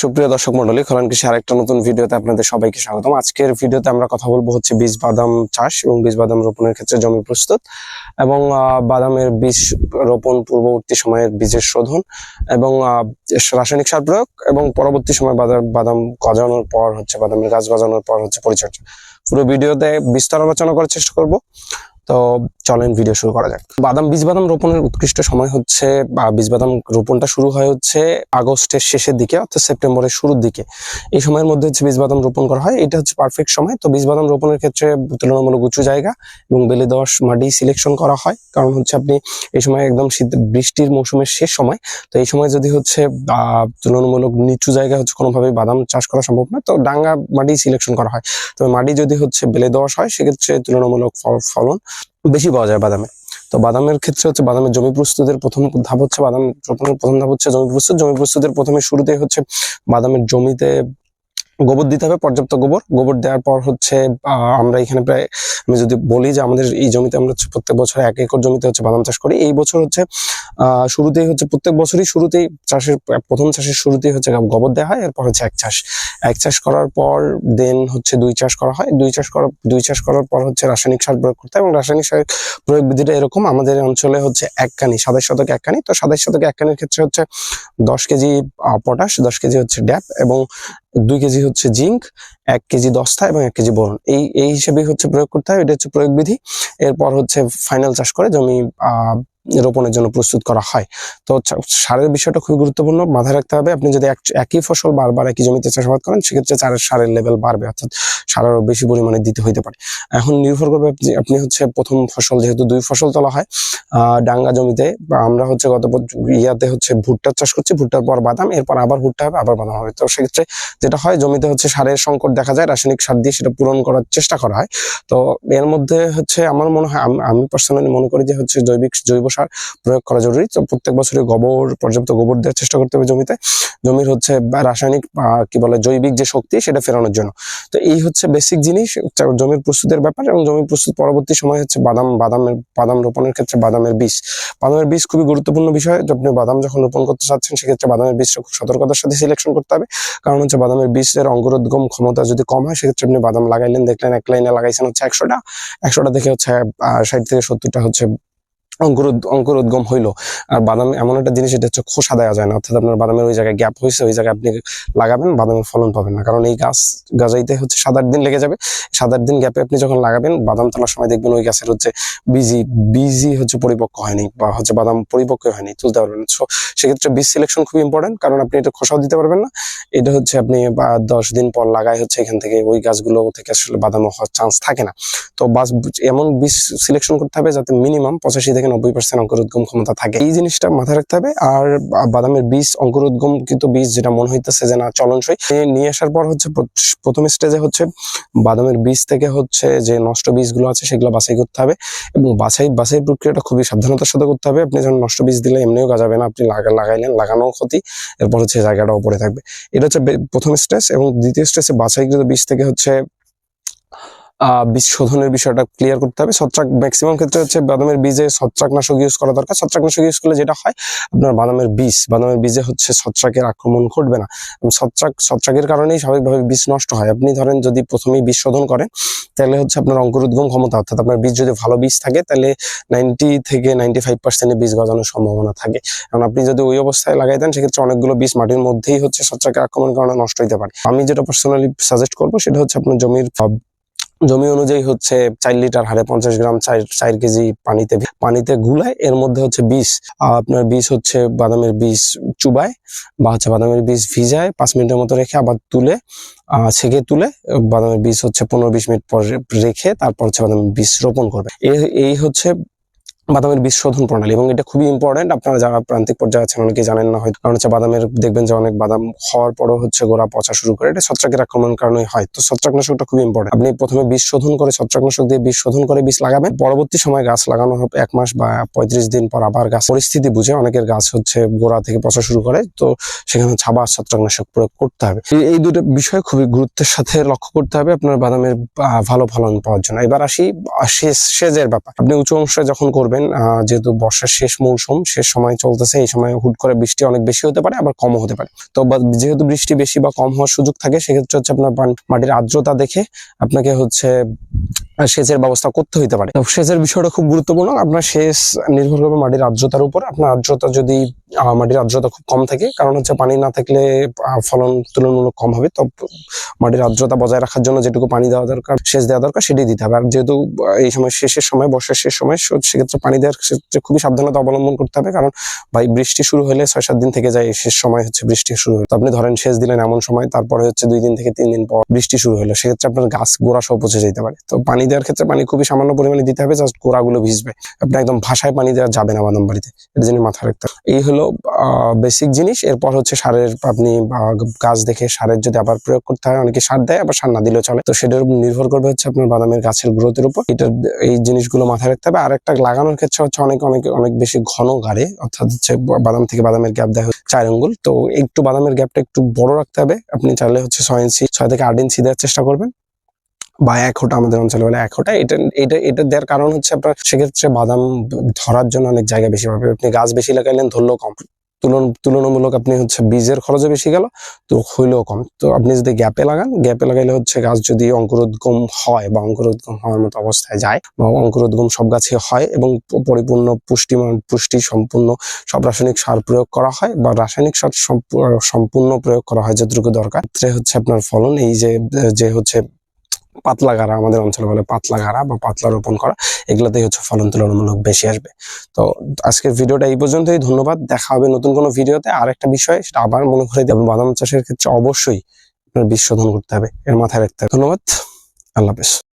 সুপ্রিয় দর্শক মন্ডলী খোলান কৃষি আরেকটা নতুন ভিডিওতে আপনাদের সবাইকে স্বাগতম। আজকের ভিডিওতে আমরা কথা বলব হচ্ছে বীজ বাদাম চাষ এবং বীজ বাদাম রোপণের ক্ষেত্রে জমি প্রস্তুত এবং বাদামের বীজ রোপণ পূর্ববর্তী সময়ের বীজের শোধন এবং রাসায়নিক সার প্রয়োগ এবং পরবর্তী সময় বাদাম বাদাম গজানোর পর হচ্ছে, বাদামের গাছ গজানোর পর হচ্ছে পরিচর্যা। পুরো ভিডিওতে বিস্তার আলোচনা করার চেষ্টা করব। তো চলেন ভিডিও শুরু করা যাক। বাদাম বীজ বাদাম রোপণের উৎকৃষ্ট সময় হচ্ছে, বা বীজ বাদাম রোপণটা শুরু হয় হচ্ছে আগস্টের শেষের দিকে, অর্থাৎ সেপ্টেম্বরের শুরুর দিকে। এই সময়ের মধ্যে হচ্ছে বীজ বাদাম রোপণ করা হয়, এটা হচ্ছে পারফেক্ট সময়। তো বীজ বাদাম রোপণের ক্ষেত্রে তুলনামূলক উঁচু জায়গা এবং বেলে দশ মাটি সিলেকশন করা হয়। কারণ হচ্ছে আপনি এই সময় একদম শীত, বৃষ্টির মৌসুমের শেষ সময়। তো এই সময় যদি হচ্ছে তুলনামূলক নিচু জায়গা হচ্ছে কোনোভাবে বাদাম চাষ করা সম্ভব না। তো ডাঙ্গা মাটি সিলেকশন করা হয়। তবে মাটি যদি হচ্ছে বেলে দোয়াশ হয়, সেক্ষেত্রে তুলনামূলক ফল- ফলন বেশি পাওয়া যায় বাদামে। তো বাদামের ক্ষেত্রে হচ্ছে বাদামের জমি প্রস্তুতের প্রথম ধাপ হচ্ছে বাদাম রোপণের প্রথম ধাপ হচ্ছে জমি প্রস্তুত। জমি প্রস্তুতের প্রথমে শুরুতেই হচ্ছে বাদামের জমিতে গোবর দিতে হবে, পর্যাপ্ত গোবর। গোবর দেওয়ার পর হচ্ছে আমরা এখানে প্রায়, আমি যদি বলি যে আমাদের এই জমিতে আমরা হচ্ছে প্রত্যেক বছর এক একর জমিতে হচ্ছে বাদাম চাষ করি। এই বছর হচ্ছে শুরুতেই হচ্ছে প্রত্যেক বছরই শুরুতেই চাষের, প্রথম চাষের শুরুতেই হচ্ছে গোবর দেওয়া হয়, এরপর হচ্ছে এক চাষ। এক চাষ করার পর দেন হচ্ছে দুই চাষ করা হয়। দুই চাষ করার দুই চাষ করার পর হচ্ছে রাসায়নিক সার প্রয়োগ করতে হয় এবং রাসায়নিক সার প্রয়োগ বিধিটা এরকম, আমাদের অঞ্চলে হচ্ছে এক কানি সাতাশ শতক এক কানি। তো সাতাশ শতক এক কানির ক্ষেত্রে হচ্ছে দশ কেজি পটাশ, দশ কেজি হচ্ছে ড্যাপ এবং দুই কেজি হচ্ছে জিঙ্ক, এক কেজি দস্তা এবং এক কেজি বোরন। এই এই হিসেবেই হচ্ছে প্রয়োগ করতে হয়, এটা হচ্ছে প্রয়োগ বিধি এরপর হচ্ছে ফাইনাল চাষ করে জমি রোপণের জন্য প্রস্তুত করা হয়। তো সারের বিষয়টা খুবই গুরুত্বপূর্ণ, মাথায় রাখতে হবে, আপনি যদি একই ফসল বারবার একই জমিতে চাষাবাদ করেন, সেক্ষেত্রে চারের সারের লেভেল বাড়বে, অর্থাৎ সার আরও বেশি পরিমাণে দিতে হইতে পারে। এখন নির্ভর করবে আপনি হচ্ছে প্রথম ফসল, যেহেতু দুই ফসল তোলা হয় ডাঙ্গা জমিতে আমরা হচ্ছে গত ইয়াতে হচ্ছে ভুট্টার চাষ করছি, ভুট্টার পর বাদাম, এরপর আবার ভুট্টা হবে, আবার বাদাম হবে। তো সেক্ষেত্রে যেটা হয়, জমিতে হচ্ছে সারের সংকট দেখা যায়, রাসায়নিক সার দিয়ে সেটা পূরণ করার চেষ্টা করা হয়। তো এর মধ্যে হচ্ছে আমার মনে হয়, আম- আমি পার্সোনালি মনে করি যে হচ্ছে জৈবিক, জৈব সার প্রয়োগ করা জরুরি। তো প্রত্যেক বছরই গোবর, পর্যাপ্ত গোবর দেওয়ার চেষ্টা করতে হবে জমিতে। জমির হচ্ছে রাসায়নিক কি বলে, জৈবিক যে শক্তি সেটা ফেরানোর জন্য। তো এই হচ্ছে বেসিক জিনিস জমির প্রস্তুতের ব্যাপার এবং জমি প্রস্তুত পরবর্তী সময় হচ্ছে বাদাম, বাদামের, বাদাম রোপণের ক্ষেত্রে বাদামের বীজ। বাদামের বীজ খুবই গুরুত্বপূর্ণ বিষয়। আপনি বাদাম যখন রোপণ করতে চাচ্ছেন, সেক্ষেত্রে বাদামের বীজটা খুব সতর্কতার সাথে সিলেকশন করতে হবে। কারণ হচ্ছে বাদামের বীজের অঙ্কুরোদ্গম ক্ষমতা যদি কম হয়, সেক্ষেত্রে আপনি বাদাম লাগাইলেন, দেখলেন এক লাইনে লাগাইছেন হচ্ছে একশোটা। একশোটা দেখে হচ্ছে ষাট থেকে সত্তরটা হচ্ছে অঙ্কুর উদ্গম হইল। আর বাদাম এমন একটা জিনিস এটা হচ্ছে খোসা দেওয়া যায় না। অর্থাৎ আপনার বাদামের ওই জায়গায় গ্যাপ হয়েছে ওই জায়গায় আপনি লাগাবেন বাদামের ফলন পাবেন না। কারণ এই গাছ গাজাইতে হচ্ছে সাত আট দিন লেগে যাবে। সাত আট দিন গ্যাপে আপনি যখন লাগাবেন বাদাম তোলার সময় দেখবেন ওই গাছের হচ্ছে বিজি বিজি হচ্ছে পরিপক্ক হয়নি বা হচ্ছে বাদাম পরিপক্ক হয়নি তুলতে পারবেন So, সেক্ষেত্রে বীজ সিলেকশন খুব ইম্পর্টেন্ট কারণ আপনি এটা খোসাও দিতে পারবেন না। এটা হচ্ছে আপনি দশ দিন পর লাগাই হচ্ছে এখান থেকে ওই গাছগুলো থেকে আসলে বাদাম হওয়ার চান্স থাকে না। তো বাস এমন বীজ সিলেকশন করতে হবে যাতে মিনিমাম পঁচাশি থেকে নব্বই পার্সেন্ট অঙ্কুরোদ্গম ক্ষমতা থাকে। এই জিনিসটা মাথায় রাখতে হবে। আর বাদামের বীজ, অঙ্কুরোদ্গম কিন্তু বীজ যেটা মনে হইতেছে যে না, চলনসই। নিয়ে আসার পর হচ্ছে প্রথম স্টেজে হচ্ছে বাদামের বীজ থেকে হচ্ছে যে নষ্ট বীজগুলো আছে সেগুলো বাছাই করতে হবে। এবং বাছাই বাছাই প্রক্রিয়াটা খুবই সাবধানতার সাথে করতে হবে। আপনি যখন নষ্ট বীজ দিলে এমনিও গাজাবে না, আপনি লাগা লাগাইলেন লাগানো ক্ষতি। এরপর হচ্ছে জায়গাটাও পড়ে থাকবে। এটা হচ্ছে প্রথম স্টেজ এবং দ্বিতীয় স্টেজে বাছাইকৃত বীজ থেকে হচ্ছে বীজ শোধনের বিষয়টা ক্লিয়ার করতে হবে। ছত্রাক ম্যাক্সিমাম ক্ষেত্রে হচ্ছে বাদামের বীজে ছত্রাকনাশক ইউজ করা দরকার। ছত্রাকনাশক ইউজ করলে যেটা হয়, আপনার বাদামের বীজ, বাদামের বীজে হচ্ছে ছত্রাকের আক্রমণ ঘটবে না। ছত্রাক, ছত্রাকের কারণেই স্বাভাবিকভাবে বীজ নষ্ট হয়। আপনি ধরেন যদি প্রথমেই বীজ শোধন করেন, তাহলে হচ্ছে আপনার অঙ্কুরোদ্গম ক্ষমতা, অর্থাৎ আপনার বীজ যদি ভালো বীজ থাকে, তাহলে নাইনটি থেকে নাইনটি ফাইভ পার্সেন্ট বীজ গজানোর সম্ভাবনা থাকে। কারণ আপনি যদি ওই অবস্থায় লাগাই দেন, সেক্ষেত্রে অনেকগুলো বীজ মাটির মধ্যেই হচ্ছে ছত্রাকের আক্রমণ কারণে নষ্ট হতে পারে। আমি যেটা পার্সোনালি সাজেস্ট করব, সেটা হচ্ছে আপনার জমির জমি অনুযায়ী হচ্ছে চার লিটার হারে পঞ্চাশ গ্রাম চার চার কেজি পানিতে পানিতে গুলায়, এর মধ্যে হচ্ছে বিষ। আপনার বিষ হচ্ছে বাদামের বিষ চুবায়, বা হচ্ছে বাদামের বিষ ভিজায়, পাঁচ মিনিটের মতো রেখে আবার তুলে ছেঁকে তুলে, বাদামের বিষ হচ্ছে পনেরো, বিশ মিনিট পর রেখে তারপর হচ্ছে বাদামের বিষ রোপণ করবে। এই হচ্ছে বাদামের বীজ শোধন প্রণালী এবং এটা খুবই ইম্পর্টেন্ট আপনারা যারা প্রান্তিক পর্যায়ে আছেন অনেকে জানেন না হয়তো, কারণ হচ্ছে বাদামের, দেখবেন যে অনেক বাদাম হওয়ার পরও হচ্ছে গোড়া পচা শুরু করে। এটা ছত্রাকের আক্রমণের কারণে হয়। তো ছত্রাকনাশকটা খুবই ইম্পর্টেন্ট আপনি প্রথমে বীজ শোধন করে, ছত্রাকনাশক দিয়ে বীজ শোধন করে বীজ লাগাবেন। পরবর্তী সময় গাছ লাগানো হবে এক মাস বা পঁয়ত্রিশ দিন পর আবার গাছ পরিস্থিতি বুঝে অনেকের গাছ হচ্ছে গোড়া থেকে পচা শুরু করে। তো সেখানে আবার ছত্রাকনাশক প্রয়োগ করতে হবে। এই- দুটো বিষয় খুবই গুরুত্বের সাথে লক্ষ্য করতে হবে আপনার বাদামের ভালো ফলন পাওয়ার জন্য। এবার আসি সেচের ব্যাপার। আপনি উঁচু অংশে যখন করবেন আহ, যেহেতু বর্ষার শেষ মৌসুম শেষ সময় চলতেছে এই সময় হুট করে বৃষ্টি অনেক বেশি হতে পারে আবার কমও হতে পারে। তো যেহেতু বৃষ্টি বেশি বা কম হওয়ার সুযোগ থাকে সেক্ষেত্রে হচ্ছে আপনার মাটির আর্দ্রতা দেখে আপনাকে হচ্ছে সেচের ব্যবস্থা করতে হইতে পারে। সেচের বিষয়টা খুব গুরুত্বপূর্ণ। আপনার সেচ নির্ভর করবে মাটির আর্দ্রতার উপর। আপনার আর্দ্রতা যদি মাটির আর্দ্রতা খুব কম থাকে। কারণ হচ্ছে পানি না থাকলে ফলন তুলনামূলক কম হবে। তো মাটির আর্দ্রতা বজায় রাখার জন্য যেটুকু পানি দেওয়া দরকার, সেচ দেওয়া দরকার সেটাই দিতে হবে। আর যেহেতু এই সময় শেষের সময়, বর্ষার শেষ সময় সেক্ষেত্রে পানি দেওয়ার ক্ষেত্রে খুবই সাবধানতা অবলম্বন করতে হবে। কারণ ভাই, বৃষ্টি শুরু হলে ছয়, সাত দিন থেকে যায় শেষ সময় হচ্ছে বৃষ্টি শুরু হলো। আপনি ধরেন সেচ দিলেন এমন সময়, তারপরে হচ্ছে দুই দিন থেকে তিন দিন পর বৃষ্টি শুরু হলো। সেক্ষেত্রে আপনার গাছ গোড়া সহ পচে যেতে পারে। তো পানি দেওয়ার ক্ষেত্রে পানি খুবই সামান্য পরিমাণে দিতে হবে, জাস্ট গোড়াগুলো ভিজবে। আপনি একদম ভাষায় পানি দেওয়া যাবে না বাদাম বাড়িতে। এটা জিনিস মাথায় রাখতে। এই হলো বেসিক জিনিস। এরপর হচ্ছে সারের, আপনি গাছ দেখে সারের যদি আবার প্রয়োগ করতে হয়, অনেকে সার দেয়, আবার সার না দিলেও চলে। তো সেটার নির্ভর করবে হচ্ছে আপনার বাদামের গাছের গ্রোথের উপর। এটা এই জিনিসগুলো মাথায় রাখতে হবে। আর একটা লাগানোর ক্ষেত্রে হচ্ছে অনেক অনেক অনেক বেশি ঘন গাড়ে, অর্থাৎ হচ্ছে বাদাম থেকে বাদামের গ্যাপ দেয় চার আঙ্গুল। তো একটু বাদামের গ্যাপটা একটু বড় রাখতে হবে। আপনি চাইলে হচ্ছে ছয় ইঞ্চি, ছয় থেকে আট ইঞ্চি দেওয়ার চেষ্টা করবেন। বা এক হোটা আমাদের অঞ্চলে বলে এক হোটা এটা এটা এটা দেওয়ার কারণ হচ্ছে আপনার সেক্ষেত্রে বাদাম ধরার জন্য অনেক জায়গা বেশি পাবে আপনি গাছ বেশি লাগাইলেন, ধরলেও কম। তুলন, তুলনামূলক আপনি হচ্ছে বীজের খরচও বেশি গেল, তো হইলেও কম। তো আপনি যদি গ্যাপে লাগান গ্যাপে লাগাইলে হচ্ছে গাছ যদি অঙ্কুরোদ্গম হয় বা অঙ্কুরোদ্গম হওয়ার মতো অবস্থায় যায় বা অঙ্কুরোদ্গম সব গাছে হয় এবং পরিপূর্ণ পুষ্টিমান পুষ্টি সম্পূর্ণ সব রাসায়নিক সার প্রয়োগ করা হয় বা রাসায়নিক সার সম্পূ- সম্পূর্ণ প্রয়োগ করা হয় যতটুকু দরকার হচ্ছে আপনার ফলন এই যে যে হচ্ছে পাতলা গাড়া আমাদের অঞ্চলে বলে পাতলা গাড়া বা পাতলা রোপণ করা, এগুলোতেই হচ্ছে ফলন তুলনামূলক বেশি আসবে। তো আজকের ভিডিওটা এই পর্যন্তই, ধন্যবাদ। দেখা হবে নতুন কোনো ভিডিওতে। আর একটা বিষয়, সেটা আবার মনে করে দেবেন বাদাম চাষের ক্ষেত্রে অবশ্যই আপনার বীজ শোধন করতে হবে, এর মাথায় রাখতে হবে। ধন্যবাদ, আল্লাহ হাফেজ।